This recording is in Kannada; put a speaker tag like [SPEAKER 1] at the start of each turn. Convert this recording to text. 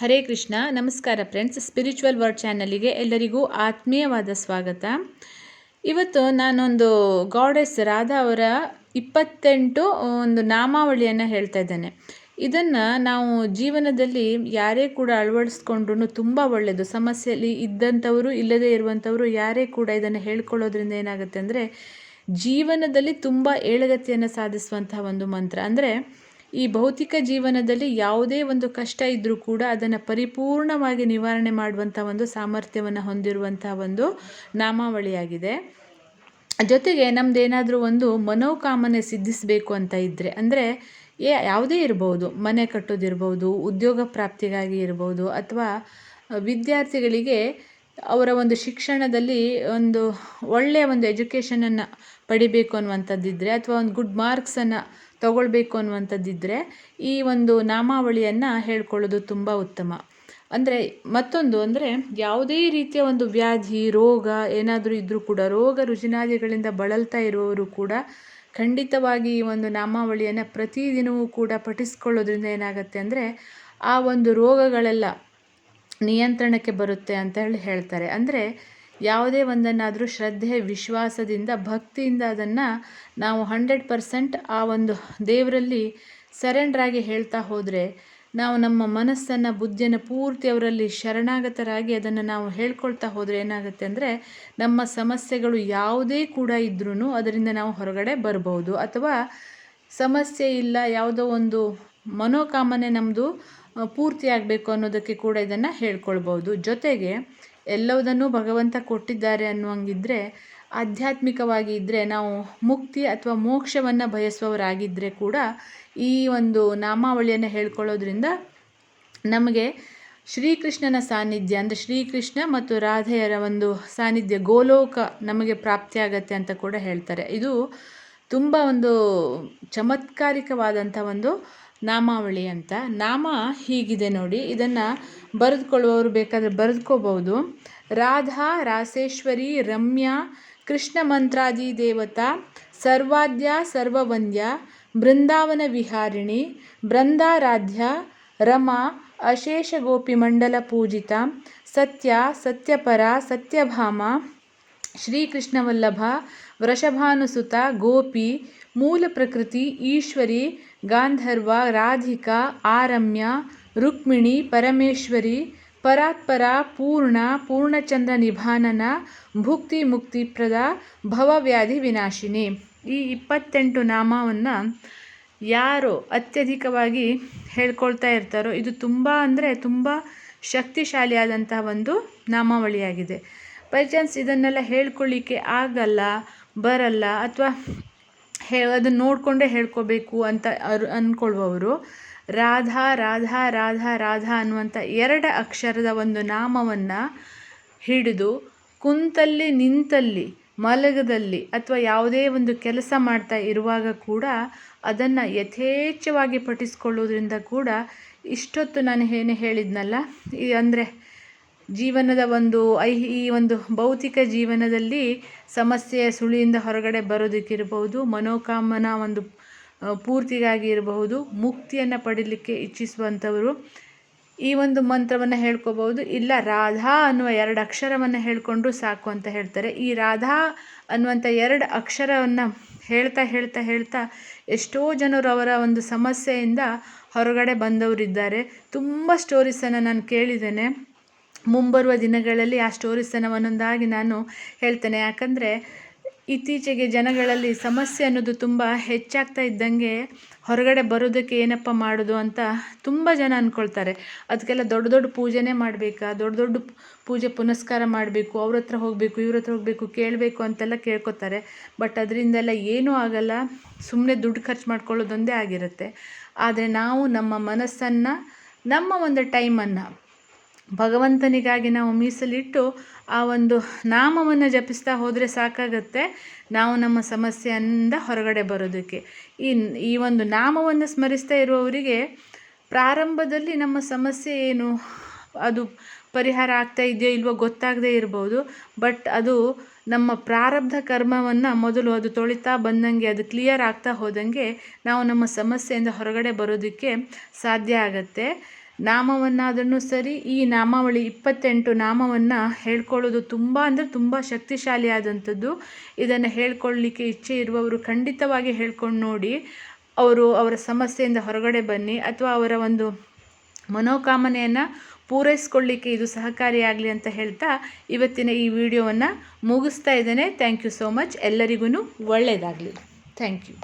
[SPEAKER 1] ಹರೇ ಕೃಷ್ಣ, ನಮಸ್ಕಾರ ಫ್ರೆಂಡ್ಸ್ ಸ್ಪಿರಿಚುವಲ್ ವರ್ಡ್ ಚಾನಲಿಗೆ ಎಲ್ಲರಿಗೂ ಆತ್ಮೀಯವಾದ ಸ್ವಾಗತ. ಇವತ್ತು ನಾನೊಂದು ಗಾಡೆಸ್ ರಾಧಾ ಅವರ ಇಪ್ಪತ್ತೆಂಟು ಒಂದು ನಾಮಾವಳಿಯನ್ನು ಹೇಳ್ತಾ ಇದ್ದೇನೆ. ಇದನ್ನು ನಾವು ಜೀವನದಲ್ಲಿ ಯಾರೇ ಕೂಡ ಅಳವಡಿಸ್ಕೊಂಡ್ರು ತುಂಬ ಒಳ್ಳೆಯದು ಸಮಸ್ಯೆಯಲ್ಲಿ ಇದ್ದಂಥವರು, ಇಲ್ಲದೇ ಇರುವಂಥವರು ಯಾರೇ ಕೂಡ ಇದನ್ನು ಹೇಳ್ಕೊಳ್ಳೋದ್ರಿಂದ ಏನಾಗುತ್ತೆ ಅಂದರೆ ಜೀವನದಲ್ಲಿ ತುಂಬ ಏಳಗತಿಯನ್ನು ಸಾಧಿಸುವಂತಹ ಒಂದು ಮಂತ್ರ. ಅಂದರೆ ಈ ಭೌತಿಕ ಜೀವನದಲ್ಲಿ ಯಾವುದೇ ಒಂದು ಕಷ್ಟ ಇದ್ದರೂ ಕೂಡ ಅದನ್ನು ಪರಿಪೂರ್ಣವಾಗಿ ನಿವಾರಣೆ ಮಾಡುವಂಥ ಒಂದು ಸಾಮರ್ಥ್ಯವನ್ನು ಹೊಂದಿರುವಂಥ ಒಂದು ನಾಮಾವಳಿಯಾಗಿದೆ. ಜೊತೆಗೆ ನಮ್ಮದೇನಾದರೂ ಒಂದು ಮನೋಕಾಮನೆ ಸಿದ್ಧಿಸಬೇಕು ಅಂತ ಇದ್ದರೆ ಅಂದರೆ ಏ ಯಾವುದೇ ಇರ್ಬೋದು, ಮನೆ ಕಟ್ಟೋದಿರ್ಬೋದು, ಉದ್ಯೋಗ ಪ್ರಾಪ್ತಿಗಾಗಿ ಇರ್ಬೋದು, ಅಥವಾ ವಿದ್ಯಾರ್ಥಿಗಳಿಗೆ ಅವರ ಒಂದು ಶಿಕ್ಷಣದಲ್ಲಿ ಒಂದು ಒಳ್ಳೆಯ ಒಂದು ಎಜುಕೇಷನನ್ನು ಪಡಿಬೇಕು ಅನ್ನುವಂಥದ್ದಿದ್ದರೆ ಅಥವಾ ಒಂದು ಗುಡ್ ಮಾರ್ಕ್ಸನ್ನು ತಗೊಳ್ಬೇಕು ಅನ್ನುವಂಥದ್ದಿದ್ದರೆ ಈ ಒಂದು ನಾಮಾವಳಿಯನ್ನು ಹೇಳ್ಕೊಳ್ಳೋದು ತುಂಬ ಉತ್ತಮ. ಅಂದರೆ ಮತ್ತೊಂದು ಅಂದರೆ ಯಾವುದೇ ರೀತಿಯ ಒಂದು ವ್ಯಾಧಿ, ರೋಗ ಏನಾದರೂ ಇದ್ದರೂ ಕೂಡ, ರೋಗ ರುಜಿನಾದಿಗಳಿಂದ ಬಳಲ್ತಾ ಇರುವವರು ಕೂಡ ಖಂಡಿತವಾಗಿ ಈ ಒಂದು ನಾಮಾವಳಿಯನ್ನು ಪ್ರತಿದಿನವೂ ಕೂಡ ಪಠಿಸ್ಕೊಳ್ಳೋದ್ರಿಂದ ಏನಾಗುತ್ತೆ ಅಂದರೆ ಆ ಒಂದು ರೋಗಗಳೆಲ್ಲ ನಿಯಂತ್ರಣಕ್ಕೆ ಬರುತ್ತೆ ಅಂತ ಹೇಳಿ ಹೇಳ್ತಾರೆ. ಅಂದರೆ ಯಾವುದೇ ಒಂದನ್ನಾದರೂ ಶ್ರದ್ಧೆ, ವಿಶ್ವಾಸದಿಂದ, ಭಕ್ತಿಯಿಂದ ಅದನ್ನು ನಾವು ಹಂಡ್ರೆಡ್ ಪರ್ಸೆಂಟ್ ಆ ಒಂದು ದೇವರಲ್ಲಿ ಸರೆಂಡ್ರಾಗಿ ಹೇಳ್ತಾ ಹೋದರೆ, ನಾವು ನಮ್ಮ ಮನಸ್ಸನ್ನು, ಬುದ್ಧಿಯನ್ನು ಪೂರ್ತಿ ಅವರಲ್ಲಿ ಶರಣಾಗತರಾಗಿ ಅದನ್ನು ನಾವು ಹೇಳ್ಕೊಳ್ತಾ ಹೋದರೆ ಏನಾಗುತ್ತೆ ಅಂದರೆ, ನಮ್ಮ ಸಮಸ್ಯೆಗಳು ಯಾವುದೇ ಕೂಡ ಇದ್ರೂ ಅದರಿಂದ ನಾವು ಹೊರಗಡೆ ಬರಬಹುದು ಅಥವಾ ಸಮಸ್ಯೆ ಇಲ್ಲ, ಯಾವುದೋ ಒಂದು ಮನೋಕಾಮನೆ ನಮ್ಮದು ಪೂರ್ತಿಯಾಗಬೇಕು ಅನ್ನೋದಕ್ಕೆ ಕೂಡ ಇದನ್ನು ಹೇಳ್ಕೊಳ್ಬೋದು. ಜೊತೆಗೆ ಎಲ್ಲವುದನ್ನು ಭಗವಂತ ಕೊಟ್ಟಿದ್ದಾರೆ ಅನ್ನುವಂಗಿದ್ರೆ, ಆಧ್ಯಾತ್ಮಿಕವಾಗಿ ಇದ್ದರೆ ನಾವು ಮುಕ್ತಿ ಅಥವಾ ಮೋಕ್ಷವನ್ನು ಬಯಸುವವರಾಗಿದ್ದರೆ ಕೂಡ ಈ ಒಂದು ನಾಮಾವಳಿಯನ್ನು ಹೇಳ್ಕೊಳ್ಳೋದ್ರಿಂದ ನಮಗೆ ಶ್ರೀಕೃಷ್ಣನ ಸಾನ್ನಿಧ್ಯ ಅಂದರೆ ಶ್ರೀಕೃಷ್ಣ ಮತ್ತು ರಾಧೆಯರ ಒಂದು ಸಾನ್ನಿಧ್ಯ ಗೋಲೋಕ ನಮಗೆ ಪ್ರಾಪ್ತಿಯಾಗತ್ತೆ ಅಂತ ಕೂಡ ಹೇಳ್ತಾರೆ. ಇದು ತುಂಬ ಒಂದು ಚಮತ್ಕಾರಿಕವಾದಂಥ ಒಂದು ನಾಮಾವಳಿ ಅಂತ. ನಾಮ ಹೀಗಿದೆ ನೋಡಿ. ಇದನ್ನು ಬರೆದುಕೊಳ್ಳುವವರು ಬೇಕಾದರೆ ಬರೆದುಕೋಬಹುದು. ರಾಧಾ ರಾಸೇಶ್ವರಿ ರಮ್ಯಾ ಕೃಷ್ಣ ಮಂತ್ರಾದಿ ದೇವತಾ ಸರ್ವಾದ್ಯ ಸರ್ವವಂದ್ಯ ಬೃಂದಾವನ ವಿಹಾರಿಣಿ ಬೃಂದಾರಾಧ್ಯ ರಮಾ ಅಶೇಷ ಗೋಪಿ ಮಂಡಲ ಪೂಜಿತ ಸತ್ಯ ಸತ್ಯಪರ ಸತ್ಯಭಾಮ ಶ್ರೀಕೃಷ್ಣವಲ್ಲಭ, ವೃಷಭಾನುಸುತ, ಗೋಪಿ, ಮೂಲ ಪ್ರಕೃತಿ, ಈಶ್ವರಿ, ಗಾಂಧರ್ವ, ರಾಧಿಕಾ, ಆರಮ್ಯ, ರುಕ್ಮಿಣಿ, ಪರಮೇಶ್ವರಿ, ಪರಾತ್ಪರ, ಪೂರ್ಣ, ಪೂರ್ಣಚಂದ್ರ ನಿಭಾನನ, ಭುಕ್ತಿ ಮುಕ್ತಿಪ್ರದ ಭವವ್ಯಾಧಿ ವಿನಾಶಿನಿ. ಈ ಇಪ್ಪತ್ತೆಂಟು ನಾಮವನ್ನು ಯಾರು ಅತ್ಯಧಿಕವಾಗಿ ಹೇಳ್ಕೊಳ್ತಾ ಇರ್ತಾರೋ, ಇದು ತುಂಬ ಅಂದರೆ ತುಂಬ ಶಕ್ತಿಶಾಲಿಯಾದಂತಹ ಒಂದು ನಾಮಾವಳಿಯಾಗಿದೆ. ಬೈ ಚಾನ್ಸ್ ಇದನ್ನೆಲ್ಲ ಹೇಳ್ಕೊಳ್ಳಿಕ್ಕೆ ಆಗಲ್ಲ, ಬರಲ್ಲ ಅಥವಾ ಹೇ, ಅದನ್ನು ನೋಡಿಕೊಂಡೇ ಹೇಳ್ಕೋಬೇಕು ಅಂತ ಅರು ಅಂದ್ಕೊಳ್ಳುವವರು ರಾಧಾ ರಾಧಾ ರಾಧಾ ರಾಧಾ ಅನ್ನುವಂಥ ಎರಡು ಅಕ್ಷರದ ಒಂದು ನಾಮವನ್ನು ಹಿಡಿದು ಕುಂತಲ್ಲಿ, ನಿಂತಲ್ಲಿ, ಮಲಗದಲ್ಲಿ ಅಥವಾ ಯಾವುದೇ ಒಂದು ಕೆಲಸ ಮಾಡ್ತಾ ಇರುವಾಗ ಕೂಡ ಅದನ್ನು ಯಥೇಚ್ಛವಾಗಿ ಪಠಿಸ್ಕೊಳ್ಳೋದ್ರಿಂದ ಕೂಡ ಇಷ್ಟೊತ್ತು ನಾನು ಏನು ಹೇಳಿದ್ನಲ್ಲ, ಈ ಅಂದರೆ ಜೀವನದ ಒಂದು, ಐ, ಈ ಒಂದು ಭೌತಿಕ ಜೀವನದಲ್ಲಿ ಸಮಸ್ಯೆಯ ಸುಳಿಯಿಂದ ಹೊರಗಡೆ ಬರೋದಕ್ಕಿರ್ಬೋದು ಮನೋಕಾಮನಾ ಒಂದು ಪೂರ್ತಿಗಾಗಿ ಇರಬಹುದು, ಮುಕ್ತಿಯನ್ನು ಪಡೀಲಿಕ್ಕೆ ಇಚ್ಛಿಸುವಂಥವರು ಈ ಒಂದು ಮಂತ್ರವನ್ನು ಹೇಳ್ಕೋಬಹುದು. ಇಲ್ಲ, ರಾಧಾ ಅನ್ನುವ ಎರಡು ಅಕ್ಷರವನ್ನು ಹೇಳ್ಕೊಂಡ್ರು ಸಾಕು ಅಂತ ಹೇಳ್ತಾರೆ. ಈ ರಾಧಾ ಅನ್ನುವಂಥ ಎರಡು ಅಕ್ಷರವನ್ನು ಹೇಳ್ತಾ ಹೇಳ್ತಾ ಹೇಳ್ತಾ ಎಷ್ಟೋ ಜನರು ಅವರ ಒಂದು ಸಮಸ್ಯೆಯಿಂದ ಹೊರಗಡೆ ಬಂದವರಿದ್ದಾರೆ. ತುಂಬ ಸ್ಟೋರೀಸನ್ನು ನಾನು ಕೇಳಿದ್ದೇನೆ. ಮುಂಬರುವ ದಿನಗಳಲ್ಲಿ ಆ ಸ್ಟೋರೀಸನ್ನು ಒಂದೊಂದಾಗಿ ನಾನು ಹೇಳ್ತೇನೆ. ಯಾಕಂದರೆ ಇತ್ತೀಚೆಗೆ ಜನಗಳಲ್ಲಿ ಸಮಸ್ಯೆ ಅನ್ನೋದು ತುಂಬ ಹೆಚ್ಚಾಗ್ತಾ ಇದ್ದಂಗೆ ಹೊರಗಡೆ ಬರೋದಕ್ಕೆ ಏನಪ್ಪ ಮಾಡೋದು ಅಂತ ತುಂಬ ಜನ ಅಂದ್ಕೊಳ್ತಾರೆ ಅದಕ್ಕೆಲ್ಲ ದೊಡ್ಡ ದೊಡ್ಡ ಪೂಜೆನೇ ಮಾಡಬೇಕಾ? ದೊಡ್ಡ ದೊಡ್ಡ ಪೂಜೆ ಪುನಸ್ಕಾರ ಮಾಡಬೇಕು, ಅವ್ರ ಹತ್ರ ಹೋಗಬೇಕು, ಇವ್ರ ಹತ್ರ ಹೋಗಬೇಕು, ಕೇಳಬೇಕು ಅಂತೆಲ್ಲ ಕೇಳ್ಕೊತಾರೆ. ಬಟ್ ಅದರಿಂದೆಲ್ಲ ಏನೂ ಆಗಲ್ಲ. ಸುಮ್ಮನೆ ದುಡ್ಡು ಖರ್ಚು ಮಾಡ್ಕೊಳ್ಳೋದೊಂದೇ ಆಗಿರುತ್ತೆ. ಆದರೆ ನಾವು ನಮ್ಮ ಮನಸ್ಸನ್ನು, ನಮ್ಮ ಒಂದು ಟೈಮನ್ನು ಭಗವಂತನಿಗಾಗಿ ನಾವು ಮೀಸಲಿಟ್ಟು ಆ ಒಂದು ನಾಮವನ್ನು ಜಪಿಸ್ತಾ ಹೋದರೆ ಸಾಕಾಗತ್ತೆ. ನಾವು ನಮ್ಮ ಸಮಸ್ಯೆಯಿಂದ ಹೊರಗಡೆ ಬರೋದಕ್ಕೆ. ಈ ಈ ಒಂದು ನಾಮವನ್ನು ಸ್ಮರಿಸ್ತಾ ಇರುವವರಿಗೆ ಪ್ರಾರಂಭದಲ್ಲಿ ನಮ್ಮ ಸಮಸ್ಯೆ ಏನು? ಅದು ಪರಿಹಾರ ಆಗ್ತಾ ಇದೆಯೋ ಇಲ್ವೋ ಗೊತ್ತಾಗದೇ ಇರ್ಬೋದು. ಬಟ್ ಅದು ನಮ್ಮ ಪ್ರಾರಬ್ಧ ಕರ್ಮವನ್ನು ಮೊದಲು ಅದು ತೊಳಿತಾ ಬಂದಂಗೆ, ಅದು ಕ್ಲಿಯರ್ ಆಗ್ತಾ ಹೋದಂಗೆ ನಾವು ನಮ್ಮ ಸಮಸ್ಯೆಯಿಂದ ಹೊರಗಡೆ ಬರೋದಕ್ಕೆ ಸಾಧ್ಯ ಆಗತ್ತೆ. ನಾಮವನ್ನಾದ್ರೂ ಸರಿ, ಈ ನಾಮಾವಳಿ ಇಪ್ಪತ್ತೆಂಟು ನಾಮವನ್ನು ಹೇಳ್ಕೊಳ್ಳೋದು ತುಂಬ ಅಂದರೆ ತುಂಬ ಶಕ್ತಿಶಾಲಿ ಆದಂಥದ್ದು ಇದನ್ನು ಹೇಳ್ಕೊಳ್ಳಲಿಕ್ಕೆ ಇಚ್ಛೆ ಇರುವವರು ಖಂಡಿತವಾಗಿ ಹೇಳ್ಕೊಂಡು ನೋಡಿ, ಅವರು ಅವರ ಸಮಸ್ಯೆಯಿಂದ ಹೊರಗಡೆ ಬನ್ನಿ, ಅಥವಾ ಅವರ ಒಂದು ಮನೋಕಾಮನೆಯನ್ನು ಪೂರೈಸ್ಕೊಳ್ಳಿಕ್ಕೆ ಇದು ಸಹಕಾರಿಯಾಗಲಿ ಅಂತ ಹೇಳ್ತಾ ಇವತ್ತಿನ ಈ ವಿಡಿಯೋವನ್ನು ಮುಗಿಸ್ತಾ ಇದ್ದೇನೆ. ಥ್ಯಾಂಕ್ ಯು ಸೋ ಮಚ್ ಎಲ್ಲರಿಗೂ ಒಳ್ಳೆಯದಾಗಲಿ ಥ್ಯಾಂಕ್ ಯು